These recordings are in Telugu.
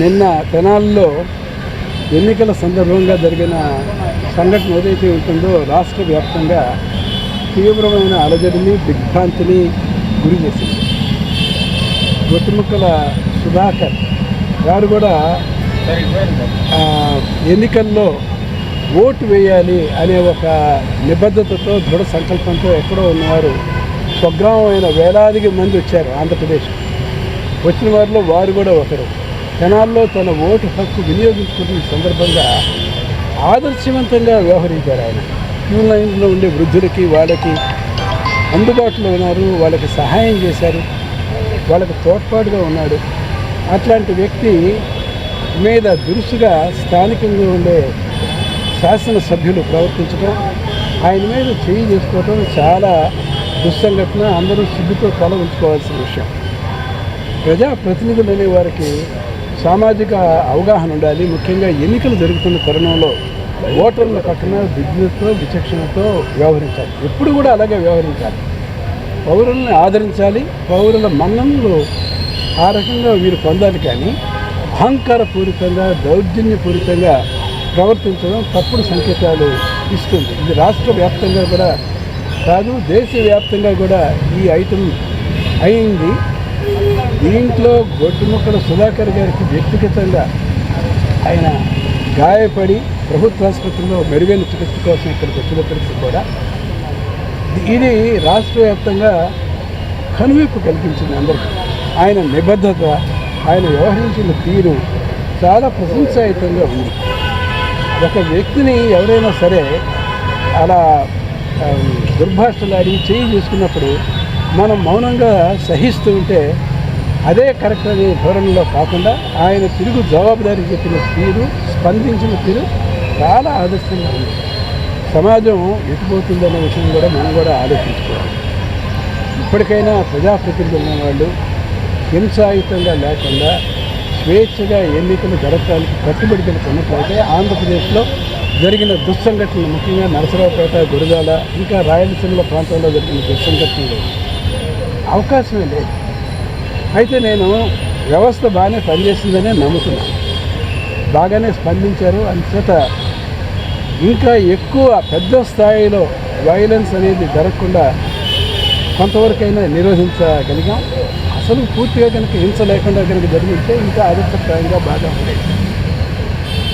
నిన్న తెనాల్లో ఎన్నికల సందర్భంగా జరిగిన సంఘటన ఏదైతే ఉంటుందో రాష్ట్ర వ్యాప్తంగా తీవ్రమైన అలజడిని దిగ్భ్రాంతిని గురి చేసింది. గొట్టుముక్కల సుధాకర్ గారు కూడా ఎన్నికల్లో ఓటు వేయాలి అనే ఒక నిబద్ధతతో దృఢ సంకల్పంతో ఎక్కడో ఉన్నవారు స్వగ్రామమైన వేలాదికి మంది వచ్చారు ఆంధ్రప్రదేశ్ వచ్చిన వారిలో వారు కూడా ఒకరు. జనాల్లో తన ఓటు హక్కు వినియోగించుకున్న సందర్భంగా ఆదర్శవంతంగా వ్యవహరించారు ఆయన. క్యూ లైన్లో ఉండే వృద్ధులకి వాళ్ళకి అందుబాటులో ఉన్నారు వాళ్ళకి సహాయం చేశారు వాళ్ళకి తోడ్పాటుగా ఉన్నాడు. అట్లాంటి వ్యక్తి మీద దురుసుగా స్థానికంగా ఉండే శాసనసభ్యులు ప్రవర్తించడం ఆయన మీద చేయి చేసుకోవడం చాలా దుస్సంఘటన. అందరూ సిగ్గుతో తల ఉంచుకోవాల్సిన విషయం. ప్రజాప్రతినిధులు అనే వారికి సామాజిక అవగాహన ఉండాలి. ముఖ్యంగా ఎన్నికలు జరుగుతున్న తరుణంలో ఓటర్ల పక్కన విజ్ఞతతో విచక్షణతో వ్యవహరించాలి. ఎప్పుడు కూడా అలాగే వ్యవహరించాలి. పౌరుల్ని ఆదరించాలి. పౌరుల మన్ననలు ఆ రకంగా వీరు పొందాలి కానీ అహంకారపూరితంగా దౌర్జన్యపూరితంగా ప్రవర్తించడం తప్పుడు సంకేతాలు ఇస్తుంది. ఇది రాష్ట్ర వ్యాప్తంగా కూడా కాదు దేశవ్యాప్తంగా కూడా ఈ ఐటమ్ అయింది. దీంట్లో గొడ్డుముక్కల సుధాకర్ గారికి వ్యక్తిగతంగా ఆయన గాయపడి ప్రభుత్వ ఆసుపత్రిలో మెరుగైన చికిత్స కోసం ఇక్కడికి వచ్చినప్పటికీ కూడా ఇది రాష్ట్ర వ్యాప్తంగా కనువిప్పు కల్పించింది అందరికీ. ఆయన నిబద్ధత ఆయన వ్యవహరించిన తీరు చాలా ప్రశంసాయుతంగా ఉంది. ఒక వ్యక్తిని ఎవరైనా సరే అలా దుర్భాషలాడి చేయి చేసుకున్నప్పుడు మనం మౌనంగా సహిస్తూ ఉంటే అదే కరెక్ట్ అనే ధోరణిలో కాకుండా ఆయన తిరుగు జవాబుదారీ చెప్పిన తీరు స్పందించిన తీరు చాలా ఆదర్శంగా ఉంది. సమాజం ఎటుపోతుందనే విషయం కూడా మనం కూడా ఆలోచించుకోవాలి. ఇప్పటికైనా ప్రజాప్రతినిధులు ఉన్నవాళ్ళు హింసాయుతంగా లేకుండా స్వేచ్ఛగా ఎన్నికలు జరపడానికి కట్టుబడి కనుక ఆంధ్రప్రదేశ్లో జరిగిన దుస్సంఘటనలు ముఖ్యంగా నరసరావుపేట గురజాల ఇంకా రాయలసీమల ప్రాంతంలో జరిగిన దుస్సంఘటనలు అవకాశమే లేదు. అయితే నేను వ్యవస్థ బాగానే పనిచేసిందనే నమ్ముతున్నాను బాగానే స్పందించారు. అందుచేత ఇంకా ఎక్కువ పెద్ద స్థాయిలో వైలెన్స్ అనేది జరగకుండా కొంతవరకైనా నిరోధించగలిగాం. అసలు పూర్తిగా కనుక హింస లేకుండా కనుక జరిగితే ఇంకా ఆదర్శప్రాయంగా బాగా ఉండేది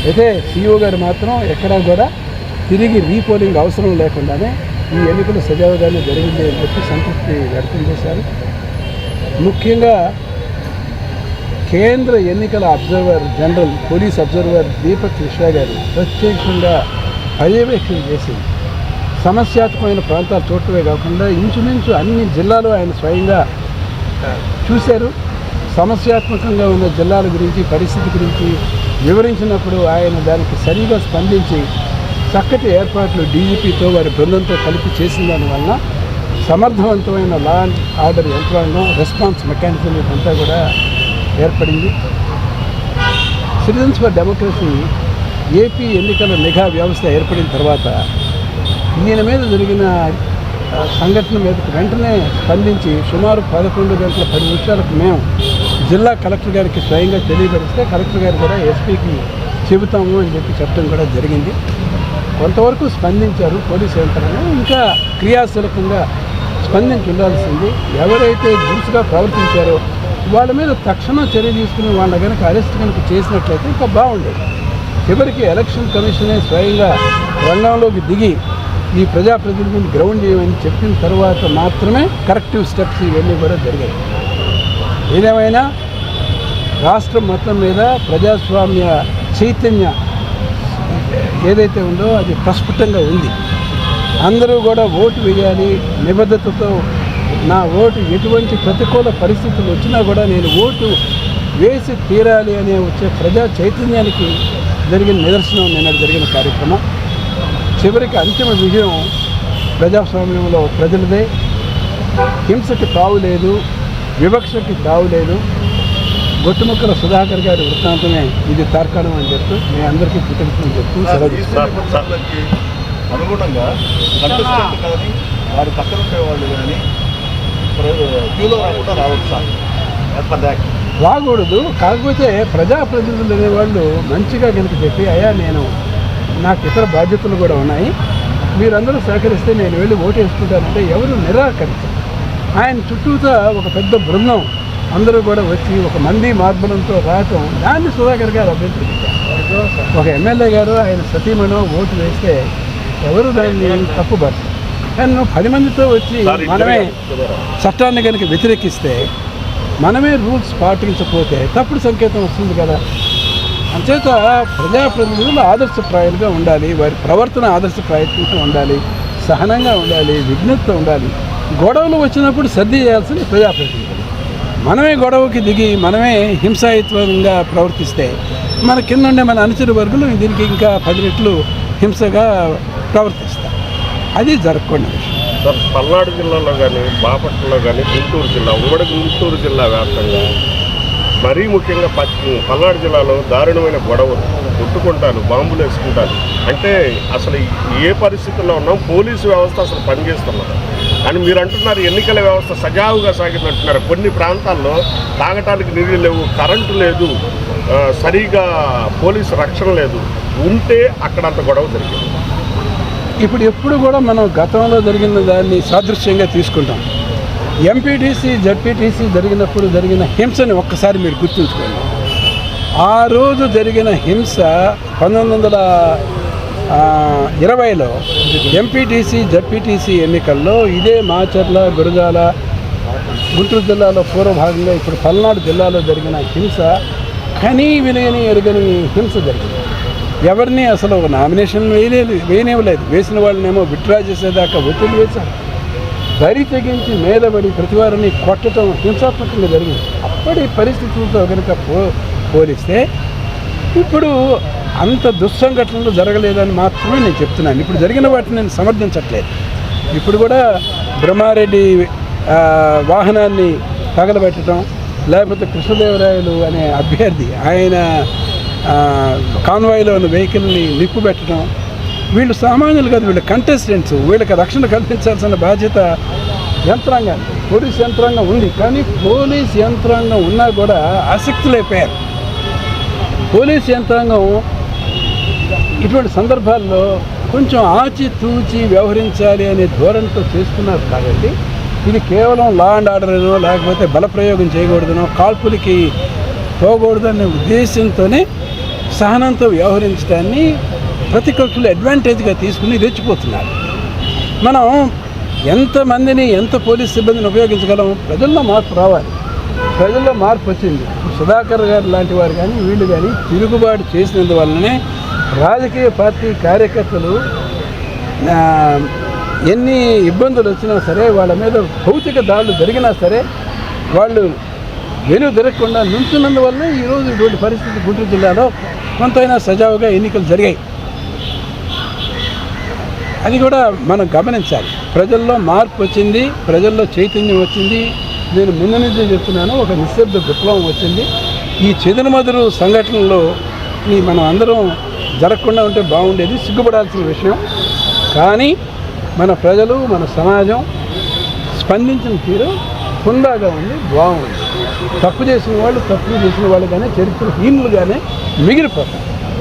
అయితే సీఈఓ గారు మాత్రం ఎక్కడా కూడా తిరిగి రీపోలింగ్ అవసరం లేకుండానే ఈ ఎన్నికలు సజావుగానే జరిగింది అని చెప్పి సంతృప్తి వ్యక్తం చేశారు. ముఖ్యంగా కేంద్ర ఎన్నికల observer general police observer Deepak Mishra గారు ప్రత్యేకంగా పర్యవేక్షణ చేసి సమస్యాత్మకమైన ప్రాంతాలు చూడటమే కాకుండా ఇంచుమించు అన్ని జిల్లాలు ఆయన స్వయంగా చూశారు. సమస్యాత్మకంగా ఉన్న జిల్లాల గురించి పరిస్థితి గురించి వివరించినప్పుడు ఆయన దానికి సరిగా స్పందించి చక్కటి ఏర్పాట్లు డీజీపీతో వారి బృందంతో కలిపి చేసిన దానివల్ల సమర్థవంతమైన లా అండ్ ఆర్డర్ యంత్రాంగం రెస్పాన్స్ మెకానిజం ఇదంతా కూడా ఏర్పడింది. సిటిజన్స్ ఫర్ డెమోక్రసీ ఏపీ ఎన్నికల నిఘా వ్యవస్థ ఏర్పడిన తర్వాత ఈయన మీద జరిగిన సంఘటన మీద వెంటనే స్పందించి సుమారు పదకొండు గంటల పది నిమిషాలకు మేము జిల్లా కలెక్టర్ గారికి స్వయంగా తెలియపరిస్తే కలెక్టర్ గారు కూడా ఎస్పీకి చెబుతాము అని చెప్పి చెప్పడం కూడా జరిగింది. కొంతవరకు స్పందించారు పోలీస్ యంత్రాంగం ఇంకా క్రియాశీలకంగా స్పందించి ఉండాల్సింది ఎవరైతే దురుసుగా ప్రవర్తించారో వాళ్ళ మీద తక్షణం చర్య తీసుకుని వాళ్ళ కనుక అరెస్ట్ కనుక చేసినట్లయితే ఇంకా బాగుండేది. చివరికి ఎలక్షన్ కమిషనే స్వయంగా రంగంలోకి దిగి ఈ ప్రజాప్రతినిధులను గ్రౌండ్ చేయమని చెప్పిన తర్వాత మాత్రమే కరెక్టివ్ స్టెప్స్ ఇవన్నీ కూడా జరిగాయి. ఏదేమైనా రాష్ట్రం మొత్తం మీద ప్రజాస్వామ్య చైతన్య ఏదైతే ఉందో అది ప్రస్ఫుటంగా ఉంది. అందరూ కూడా ఓటు వేయాలి. నిబద్ధతతో నా ఓటు ఎటువంటి ప్రతికూల పరిస్థితులు వచ్చినా కూడా నేను ఓటు వేసి తీరాలి అనే వచ్చే ప్రజా చైతన్యానికి జరిగిన నిదర్శనం నిన్న జరిగిన కార్యక్రమం. చివరికి అంతిమ విజయం ప్రజాస్వామ్యంలో ప్రజలదే. హింసకి తావు లేదు వివక్షకి తావు లేదు. గొట్టుముక్కల సుధాకర్ గారి వృత్తాంతమే ఇది తార్కాణం అని చెప్తూ మీ అందరికీ కృతజ్ఞతలు చెప్తూ సెలవు అనుగుణంగా కంటెస్టెంట్ కానీ వారి పక్కన ఉండే వాళ్ళు కానీ క్యూలో రాకుండా రావచ్చు రాకూడదు. కాకపోతే ప్రజాప్రతినిధులు అనేవాళ్ళు మంచిగా కనుక చెప్పి అయ్యా నేను నాకు ఇతర బాధ్యతలు కూడా ఉన్నాయి. మీరందరూ సహకరిస్తే నేను వెళ్ళి ఓటు వేసుకుంటానంటే ఎవరు నిరాకరించారు. ఆయన చుట్టూతా ఒక పెద్ద బృందం అందరూ కూడా వచ్చి ఒక మంది మార్బలంతో రావటం దాన్ని సుధాకర్ గారు అభ్యంతరించారు ఒక ఎమ్మెల్యే గారు ఆయన సతీమణో ఓటు వేస్తే ఎవరు దాన్ని తప్పుపడతారు కానీ నువ్వు పది మందితో వచ్చి మనమే. చట్టాన్ని కనుక వ్యతిరేకిస్తే మనమే రూల్స్ పాటించకపోతే తప్పుడు సంకేతం వస్తుంది కదా. అంచేత ప్రజాప్రతినిధులు ఆదర్శప్రాయాలుగా ఉండాలి వారి ప్రవర్తన ఆదర్శప్రాయంగా ఉండాలి సహనంగా ఉండాలి విఘ్నత ఉండాలి. గొడవలు వచ్చినప్పుడు సర్ది చేయాల్సింది ప్రజాప్రతినిధులు. మనమే గొడవకి దిగి మనమే హింసాయుత్వంగా ప్రవర్తిస్తే మన కింద ఉండే మన అనుచర వర్గులు దీనికి ఇంకా పది రెట్లు హింసగా ప్రవర్తిస్తారు. అది జరగకుండా విషయం. సార్ పల్నాడు జిల్లాలో కానీ బాపట్లలో కానీ గుంటూరు జిల్లా ఉమ్మడి గుంటూరు జిల్లా వ్యాప్తంగా మరీ ముఖ్యంగా పశ్చిమ పల్నాడు జిల్లాలో దారుణమైన గొడవలు కొట్టుకుంటాను బాంబులు వేసుకుంటాను అంటే అసలు ఏ పరిస్థితుల్లో ఉన్నాం? పోలీసు వ్యవస్థ అసలు పనిచేస్తున్నారు కానీ మీరు అంటున్నారు ఎన్నికల వ్యవస్థ సజావుగా సాగిందంటున్నారు. కొన్ని ప్రాంతాల్లో తాగటానికి నీళ్ళు లేవు కరెంటు లేదు సరిగా పోలీసు రక్షణ లేదు. ఉంటే అక్కడ అంత గొడవ జరిగింది. ఇప్పుడు ఎప్పుడు కూడా మనం గతంలో జరిగిన దాన్ని సాదృశ్యంగా తీసుకుంటాం. ఎంపీటీసీ జడ్పీటీసీ జరిగినప్పుడు జరిగిన హింసని ఒక్కసారి మీరు గుర్తుంచుకోండి. ఆ రోజు జరిగిన హింస పంతొమ్మిది వందల ఇరవైలో ఎంపీటీసీ జడ్పీటీసీ ఎన్నికల్లో ఇదే మాచర్ల గురజాల గుంటూరు జిల్లాలో పూర్వ భాగంగా ఇప్పుడు పల్నాడు జిల్లాలో జరిగిన హింస కనీ వినయని ఎరగని హింస జరిగింది. ఎవరిని అసలు ఒక నామినేషన్ వేయలేదు వేయనివ్వలేదు. వేసిన వాళ్ళనేమో విత్డ్రా చేసేదాకా ఒత్తిడి వేశారు. దరి తెగించి మేధబడి ప్రతివారిని కొట్టడం హింసాత్మకంగా జరిగింది. అప్పటి పరిస్థితులతో కనుక పో పోలిస్తే ఇప్పుడు అంత దుస్సంఘటనలు జరగలేదని మాత్రమే నేను చెప్తున్నాను. ఇప్పుడు జరిగిన వాటిని నేను సమర్థించట్లేదు. ఇప్పుడు కూడా బ్రహ్మారెడ్డి వాహనాన్ని తగలబెట్టడం లేకపోతే కృష్ణదేవరాయలు అనే అభ్యర్థి ఆయన కాన్వాయ్లో ఉన్న వెహికల్ని నిప్పు పెట్టడం వీళ్ళు సామాన్యులు కాదు వీళ్ళు కంటెస్టెంట్స్ వీళ్ళకి రక్షణ కల్పించాల్సిన బాధ్యత యంత్రాంగం పోలీస్ యంత్రాంగం ఉంది. కానీ పోలీస్ యంత్రాంగం ఉన్నా కూడా ఆసక్తులైపోయారు పోలీస్ యంత్రాంగం ఇటువంటి సందర్భాల్లో కొంచెం ఆచితూచి వ్యవహరించాలి అనే ధోరణితో చేస్తున్నారు కాబట్టి ఇది కేవలం లా అండ్ ఆర్డర్నో లేకపోతే బలప్రయోగం చేయకూడదనో కాల్పులకి పోకూడదనే ఉద్దేశంతోనే సహనంతో వ్యవహరించడాన్ని ప్రతిపక్షులు అడ్వాంటేజ్గా తీసుకుని రెచ్చిపోతున్నారు. మనం ఎంతమందిని ఎంత పోలీస్ సిబ్బందిని ఉపయోగించగలం? ప్రజల్లో మార్పు రావాలి. ప్రజల్లో మార్పు వచ్చింది. సుధాకర్ గారు లాంటి వారు కానీ వీళ్ళు కానీ తిరుగుబాటు చేసినందువల్లనే రాజకీయ పార్టీ కార్యకర్తలు ఎన్ని ఇబ్బందులు వచ్చినా సరే వాళ్ళ మీద భౌతిక దాడులు జరిగినా సరే వాళ్ళు వెలుగు జరగకుండా నుంచున్నందువల్ల ఈరోజు ఇటువంటి పరిస్థితి గుంటూరు జిల్లాలో కొంతైనా సజావుగా ఎన్నికలు జరిగాయి. అది కూడా మనం గమనించాలి. ప్రజల్లో మార్పు వచ్చింది ప్రజల్లో చైతన్యం వచ్చింది. నేను ముందు నుంచి చెప్తున్నాను ఒక నిశ్శబ్ద విప్లవం వచ్చింది. ఈ చెదురుమదురు సంఘటనలో మనం అందరం జరగకుండా ఉంటే బాగుండేది సిగ్గుపడాల్సిన విషయం. కానీ మన ప్రజలు మన సమాజం స్పందించిన తీరు హుందాగా ఉంది బాగుంది. తప్పు చేసిన వాళ్ళు తప్పు చేసిన వాళ్ళుగానే చరిత్రహీనులుగానే మిగిలిపోతారు.